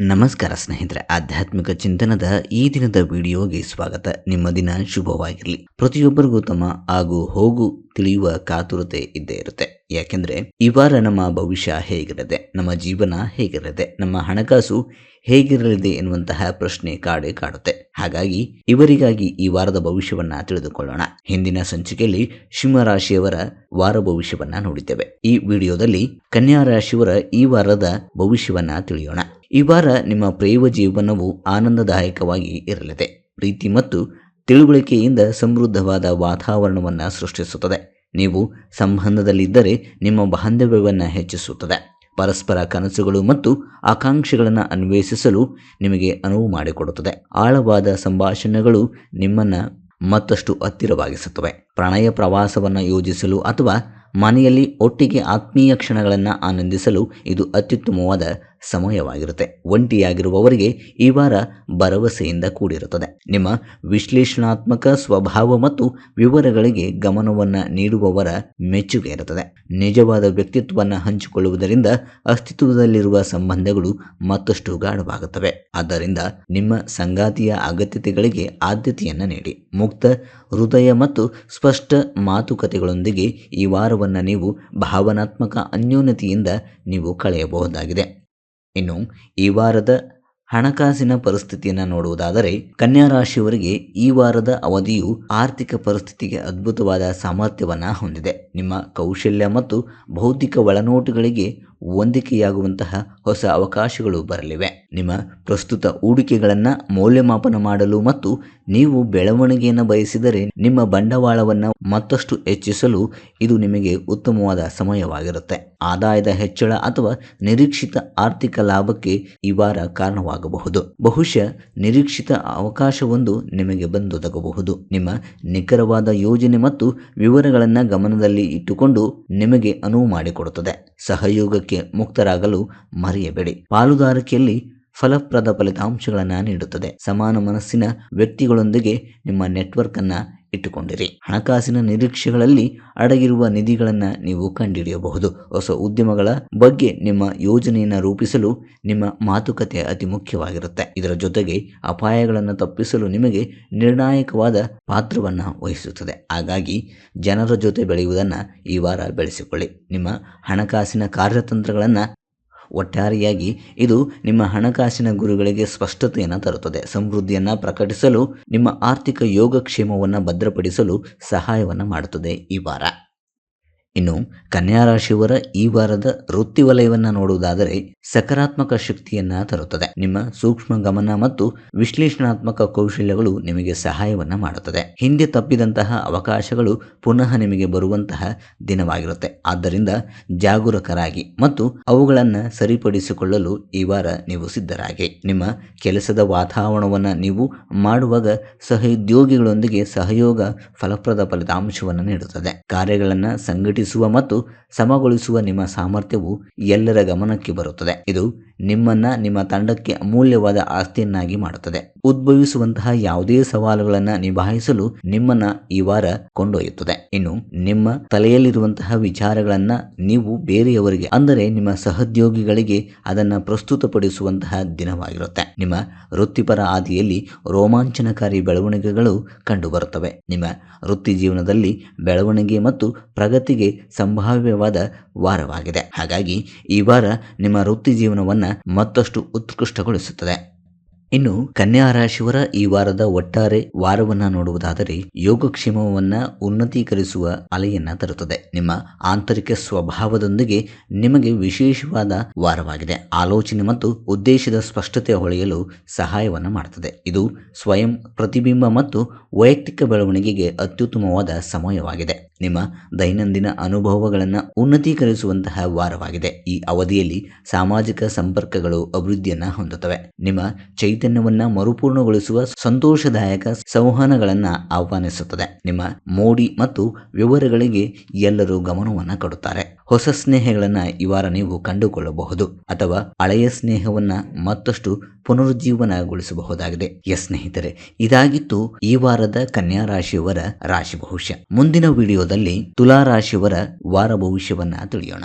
ನಮಸ್ಕಾರ ಸ್ನೇಹಿತರೆ, ಆಧ್ಯಾತ್ಮಿಕ ಚಿಂತನದ ಈ ದಿನದ ವಿಡಿಯೋಗೆ ಸ್ವಾಗತ. ನಿಮ್ಮ ದಿನ ಶುಭವಾಗಿರಲಿ. ಪ್ರತಿಯೊಬ್ಬರಿಗೂ ತಮ್ಮ ಆಗು ಹೋಗು ತಿಳಿಯುವ ಕಾತುರತೆ ಇದ್ದೇ ಇರುತ್ತೆ. ಯಾಕೆಂದ್ರೆ ಈ ವಾರ ನಮ್ಮ ಭವಿಷ್ಯ ಹೇಗಿರದೆ, ನಮ್ಮ ಜೀವನ ಹೇಗಿರದೆ, ನಮ್ಮ ಹಣಕಾಸು ಹೇಗಿರಲಿದೆ ಎನ್ನುವಂತಹ ಪ್ರಶ್ನೆ ಕಾಡೆ ಕಾಡುತ್ತೆ. ಹಾಗಾಗಿ ಇವರಿಗಾಗಿ ಈ ವಾರದ ಭವಿಷ್ಯವನ್ನ ತಿಳಿದುಕೊಳ್ಳೋಣ. ಹಿಂದಿನ ಸಂಚಿಕೆಯಲ್ಲಿ ಸಿಂಹರಾಶಿಯವರ ವಾರ ಭವಿಷ್ಯವನ್ನ ನೋಡಿದ್ದೇವೆ. ಈ ವಿಡಿಯೋದಲ್ಲಿ ಕನ್ಯಾ ರಾಶಿಯವರ ಈ ವಾರದ ಭವಿಷ್ಯವನ್ನ ತಿಳಿಯೋಣ. ಈ ವಾರ ನಿಮ್ಮ ಪ್ರೇಮ ಜೀವನವು ಆನಂದದಾಯಕವಾಗಿ ಇರಲಿದೆ. ಪ್ರೀತಿ ಮತ್ತು ತಿಳುವಳಿಕೆಯಿಂದ ಸಮೃದ್ಧವಾದ ವಾತಾವರಣವನ್ನು ಸೃಷ್ಟಿಸುತ್ತದೆ. ನೀವು ಸಂಬಂಧದಲ್ಲಿದ್ದರೆ ನಿಮ್ಮ ಬಾಂಧವ್ಯವನ್ನು ಹೆಚ್ಚಿಸುತ್ತದೆ. ಪರಸ್ಪರ ಕನಸುಗಳು ಮತ್ತು ಆಕಾಂಕ್ಷೆಗಳನ್ನು ಅನ್ವೇಷಿಸಲು ನಿಮಗೆ ಅನುವು ಮಾಡಿಕೊಡುತ್ತದೆ. ಆಳವಾದ ಸಂಭಾಷಣೆಗಳು ನಿಮ್ಮನ್ನು ಮತ್ತಷ್ಟು ಹತ್ತಿರವಾಗಿಸುತ್ತವೆ. ಪ್ರಣಯ ಪ್ರವಾಸವನ್ನು ಯೋಜಿಸಲು ಅಥವಾ ಮನೆಯಲ್ಲಿ ಒಟ್ಟಿಗೆ ಆತ್ಮೀಯ ಕ್ಷಣಗಳನ್ನು ಆನಂದಿಸಲು ಇದು ಅತ್ಯುತ್ತಮವಾದ ಸಮಯವಾಗಿರುತ್ತೆ. ಒಂಟಿಯಾಗಿರುವವರಿಗೆ ಈ ವಾರ ಭರವಸೆಯಿಂದ ಕೂಡಿರುತ್ತದೆ. ನಿಮ್ಮ ವಿಶ್ಲೇಷಣಾತ್ಮಕ ಸ್ವಭಾವ ಮತ್ತು ವಿವರಗಳಿಗೆ ಗಮನವನ್ನು ನೀಡುವವರ ಮೆಚ್ಚುಗೆ ಇರುತ್ತದೆ. ನಿಜವಾದ ವ್ಯಕ್ತಿತ್ವವನ್ನು ಹಂಚಿಕೊಳ್ಳುವುದರಿಂದ ಅಸ್ತಿತ್ವದಲ್ಲಿರುವ ಸಂಬಂಧಗಳು ಮತ್ತಷ್ಟು ಗಾಢವಾಗುತ್ತವೆ. ಆದ್ದರಿಂದ ನಿಮ್ಮ ಸಂಗಾತಿಯ ಅಗತ್ಯತೆಗಳಿಗೆ ಆದ್ಯತೆಯನ್ನು ನೀಡಿ. ಮುಕ್ತ ಹೃದಯ ಮತ್ತು ಸ್ಪಷ್ಟ ಮಾತುಕತೆಗಳೊಂದಿಗೆ ಈ ವಾರವನ್ನು ನೀವು ಭಾವನಾತ್ಮಕ ಅನ್ಯೋನ್ಯತೆಯಿಂದ ನೀವು ಕಳೆಯಬಹುದಾಗಿದೆ. ಇನ್ನು ಈ ವಾರದ ಹಣಕಾಸಿನ ಪರಿಸ್ಥಿತಿಯನ್ನು ನೋಡುವುದಾದರೆ ಕನ್ಯಾ ರಾಶಿಯವರಿಗೆ ಈ ವಾರದ ಅವಧಿಯು ಆರ್ಥಿಕ ಪರಿಸ್ಥಿತಿಗೆ ಅದ್ಭುತವಾದ ಸಾಮರ್ಥ್ಯವನ್ನು ಹೊಂದಿದೆ. ನಿಮ್ಮ ಕೌಶಲ್ಯ ಮತ್ತು ಭೌತಿಕ ಒಳನೋಟುಗಳಿಗೆ ಹೊಂದಿಕೆಯಾಗುವಂತಹ ಹೊಸ ಅವಕಾಶಗಳು ಬರಲಿವೆ. ನಿಮ್ಮ ಪ್ರಸ್ತುತ ಹೂಡಿಕೆಗಳನ್ನು ಮೌಲ್ಯಮಾಪನ ಮಾಡಲು ಮತ್ತು ನೀವು ಬೆಳವಣಿಗೆಯನ್ನು ಬಯಸಿದರೆ ನಿಮ್ಮ ಬಂಡವಾಳವನ್ನು ಮತ್ತಷ್ಟು ಹೆಚ್ಚಿಸಲು ಇದು ನಿಮಗೆ ಉತ್ತಮವಾದ ಸಮಯವಾಗಿರುತ್ತೆ. ಆದಾಯದ ಹೆಚ್ಚಳ ಅಥವಾ ನಿರೀಕ್ಷಿತ ಆರ್ಥಿಕ ಲಾಭಕ್ಕೆ ಈ ವಾರ ಕಾರಣವಾಗಬಹುದು. ಬಹುಶಃ ನಿರೀಕ್ಷಿತ ಅವಕಾಶವೊಂದು ನಿಮಗೆ ಬಂದೊದಗಬಹುದು ನಿಮ್ಮ ನಿಖರವಾದ ಯೋಜನೆ ಮತ್ತು ವಿವರಗಳನ್ನು ಗಮನದಲ್ಲಿ ಇಟ್ಟುಕೊಂಡು ನಿಮಗೆ ಅನುವು ಮಾಡಿಕೊಡುತ್ತದೆ. ಸಹಯೋಗಕ್ಕೆ ಮುಕ್ತರಾಗಲು ಮರೆಯಬೇಡಿ. ಪಾಲುದಾರಿಕೆಯಲ್ಲಿ ಫಲಪ್ರದ ಫಲಿತಾಂಶಗಳನ್ನು ನೀಡುತ್ತದೆ. ಸಮಾನ ಮನಸ್ಸಿನ ವ್ಯಕ್ತಿಗಳೊಂದಿಗೆ ನಿಮ್ಮ ನೆಟ್ವರ್ಕ್ ಅನ್ನ ಇಟ್ಟುಕೊಂಡಿರಿ. ಹಣಕಾಸಿನ ನಿರೀಕ್ಷೆಗಳಲ್ಲಿ ಅಡಗಿರುವ ನಿಧಿಗಳನ್ನು ನೀವು ಕಂಡುಹಿಡಿಯಬಹುದು ಹೊಸ ಉದ್ಯಮಗಳ ಬಗ್ಗೆ ನಿಮ್ಮ ಯೋಜನೆಯನ್ನು ರೂಪಿಸಲು ನಿಮ್ಮ ಮಾತುಕತೆ ಅತಿ ಮುಖ್ಯವಾಗಿರುತ್ತೆ. ಇದರ ಜೊತೆಗೆ ಅಪಾಯಗಳನ್ನು ತಪ್ಪಿಸಲು ನಿಮಗೆ ನಿರ್ಣಾಯಕವಾದ ಪಾತ್ರವನ್ನು ವಹಿಸುತ್ತದೆ. ಹಾಗಾಗಿ ಜನರ ಜೊತೆ ಬೆಳೆಯುವುದನ್ನು ಈ ವಾರ ಬೆಳೆಸಿಕೊಳ್ಳಿ. ನಿಮ್ಮ ಹಣಕಾಸಿನ ಕಾರ್ಯತಂತ್ರಗಳನ್ನು ಒಟ್ಟಾರೆಯಾಗಿ ಇದು ನಿಮ್ಮ ಹಣಕಾಸಿನ ಗುರುಗಳಿಗೆ ಸ್ಪಷ್ಟತೆಯನ್ನು ತರುತ್ತದೆ. ಸಮೃದ್ಧಿಯನ್ನು ಪ್ರಕಟಿಸಲು ನಿಮ್ಮ ಆರ್ಥಿಕ ಯೋಗಕ್ಷೇಮವನ್ನು ಭದ್ರಪಡಿಸಲು ಸಹಾಯವನ್ನು ಮಾಡುತ್ತದೆ ಈ ವಾರ. ಇನ್ನು ಕನ್ಯಾ ರಾಶಿಯವರ ಈ ವಾರದ ವೃತ್ತಿ ವಲಯವನ್ನ ನೋಡುವುದಾದರೆ ಸಕಾರಾತ್ಮಕ ಶಕ್ತಿಯನ್ನ ತರುತ್ತದೆ. ನಿಮ್ಮ ಸೂಕ್ಷ್ಮ ಗಮನ ಮತ್ತು ವಿಶ್ಲೇಷಣಾತ್ಮಕ ಕೌಶಲ್ಯಗಳು ನಿಮಗೆ ಸಹಾಯವನ್ನ ಮಾಡುತ್ತದೆ. ಹಿಂದೆ ತಪ್ಪಿದಂತಹ ಅವಕಾಶಗಳು ಪುನಃ ನಿಮಗೆ ಬರುವಂತಹ ದಿನವಾಗಿರುತ್ತೆ. ಆದ್ದರಿಂದ ಜಾಗರೂಕರಾಗಿ ಮತ್ತು ಅವುಗಳನ್ನು ಸರಿಪಡಿಸಿಕೊಳ್ಳಲು ಈ ವಾರ ನೀವು ಸಿದ್ಧರಾಗಿ. ನಿಮ್ಮ ಕೆಲಸದ ವಾತಾವರಣವನ್ನ ನೀವು ಮಾಡುವಾಗ ಸಹೋದ್ಯೋಗಿಗಳೊಂದಿಗೆ ಸಹಯೋಗ ಫಲಪ್ರದ ಫಲಿತಾಂಶವನ್ನು ನೀಡುತ್ತದೆ. ಕಾರ್ಯಗಳನ್ನು ಸಂಘಟಿಸಿ ಮತ್ತು ಸಮಗೊಳಿಸುವ ನಿಮ್ಮ ಸಾಮರ್ಥ್ಯವು ಎಲ್ಲರ ಗಮನಕ್ಕೆ ಬರುತ್ತದೆ. ಇದು ನಿಮ್ಮನ್ನ ನಿಮ್ಮ ತಂಡಕ್ಕೆ ಅಮೂಲ್ಯವಾದ ಆಸ್ತಿಯನ್ನಾಗಿ ಮಾಡುತ್ತದೆ. ಉದ್ಭವಿಸುವಂತಹ ಯಾವುದೇ ಸವಾಲುಗಳನ್ನು ನಿಭಾಯಿಸಲು ನಿಮ್ಮನ್ನ ಈ ವಾರ ಕೊಂಡೊಯ್ಯುತ್ತದೆ. ಇನ್ನು ನಿಮ್ಮ ತಲೆಯಲ್ಲಿರುವಂತಹ ವಿಚಾರಗಳನ್ನ ನೀವು ಬೇರೆಯವರಿಗೆ, ಅಂದರೆ ನಿಮ್ಮ ಸಹೋದ್ಯೋಗಿಗಳಿಗೆ ಅದನ್ನ ಪ್ರಸ್ತುತಪಡಿಸುವಂತಹ ದಿನವಾಗಿರುತ್ತೆ. ನಿಮ್ಮ ವೃತ್ತಿಪರ ಹಾದಿಯಲ್ಲಿ ರೋಮಾಂಚನಕಾರಿ ಬೆಳವಣಿಗೆಗಳು ಕಂಡುಬರುತ್ತವೆ. ನಿಮ್ಮ ವೃತ್ತಿ ಜೀವನದಲ್ಲಿ ಬೆಳವಣಿಗೆ ಮತ್ತು ಪ್ರಗತಿಗೆ ಸಂಭಾವ್ಯವಾದ ವಾರವಾಗಿದೆ. ಹಾಗಾಗಿ ಈ ವಾರ ನಿಮ್ಮ ವೃತ್ತಿ ಜೀವನವನ್ನು ಮತ್ತಷ್ಟು ಉತ್ಕೃಷ್ಟಗೊಳಿಸುತ್ತದೆ. ಇನ್ನು ಕನ್ಯಾ ರಾಶಿಯವರ ಈ ವಾರದ ಒಟ್ಟಾರೆ ವಾರವನ್ನ ನೋಡುವುದಾದರೆ ಯೋಗಕ್ಷೇಮವನ್ನ ಉನ್ನತೀಕರಿಸುವ ಅಲೆಯನ್ನ ತರುತ್ತದೆ. ನಿಮ್ಮ ಆಂತರಿಕ ಸ್ವಭಾವದೊಂದಿಗೆ ನಿಮಗೆ ವಿಶೇಷವಾದ ವಾರವಾಗಿದೆ. ಆಲೋಚನೆ ಮತ್ತು ಉದ್ದೇಶದ ಸ್ಪಷ್ಟತೆ ಹೊಳೆಯಲು ಸಹಾಯವನ್ನು ಮಾಡುತ್ತದೆ ಇದು ಸ್ವಯಂ ಪ್ರತಿಬಿಂಬ ಮತ್ತು ವೈಯಕ್ತಿಕ ಬೆಳವಣಿಗೆಗೆ ಅತ್ಯುತ್ತಮವಾದ ಸಮಯವಾಗಿದೆ. ನಿಮ್ಮ ದೈನಂದಿನ ಅನುಭವಗಳನ್ನು ಉನ್ನತೀಕರಿಸುವಂತಹ ವಾರವಾಗಿದೆ. ಈ ಅವಧಿಯಲ್ಲಿ ಸಾಮಾಜಿಕ ಸಂಪರ್ಕಗಳು ಅಭಿವೃದ್ಧಿಯನ್ನ ಹೊಂದುತ್ತವೆ. ನಿಮ್ಮ ಚೈತನ್ಯವನ್ನ ಮರುಪೂರ್ಣಗೊಳಿಸುವ ಸಂತೋಷದಾಯಕ ಸಂವಹನಗಳನ್ನು ಆಹ್ವಾನಿಸುತ್ತದೆ. ನಿಮ್ಮ ಮೋಡಿ ಮತ್ತು ವಿವರಗಳಿಗೆ ಎಲ್ಲರೂ ಗಮನವನ್ನು ಕೊಡುತ್ತಾರೆ. ಹೊಸ ಸ್ನೇಹಗಳನ್ನ ಈ ವಾರ ನೀವು ಕಂಡುಕೊಳ್ಳಬಹುದು ಅಥವಾ ಹಳೆಯ ಸ್ನೇಹವನ್ನ ಮತ್ತಷ್ಟು ಪುನರುಜ್ಜೀವನಗೊಳಿಸಬಹುದಾಗಿದೆ. ಎಸ್ ಸ್ನೇಹಿತರೆ, ಇದಾಗಿತ್ತು ಈ ವಾರದ ಕನ್ಯಾ ರಾಶಿಯವರ ರಾಶಿ ಭವಿಷ್ಯ. ಮುಂದಿನ ವಿಡಿಯೋದಲ್ಲಿ ತುಲಾ ರಾಶಿಯವರ ವಾರ ಭವಿಷ್ಯವನ್ನ ತಿಳಿಯೋಣ.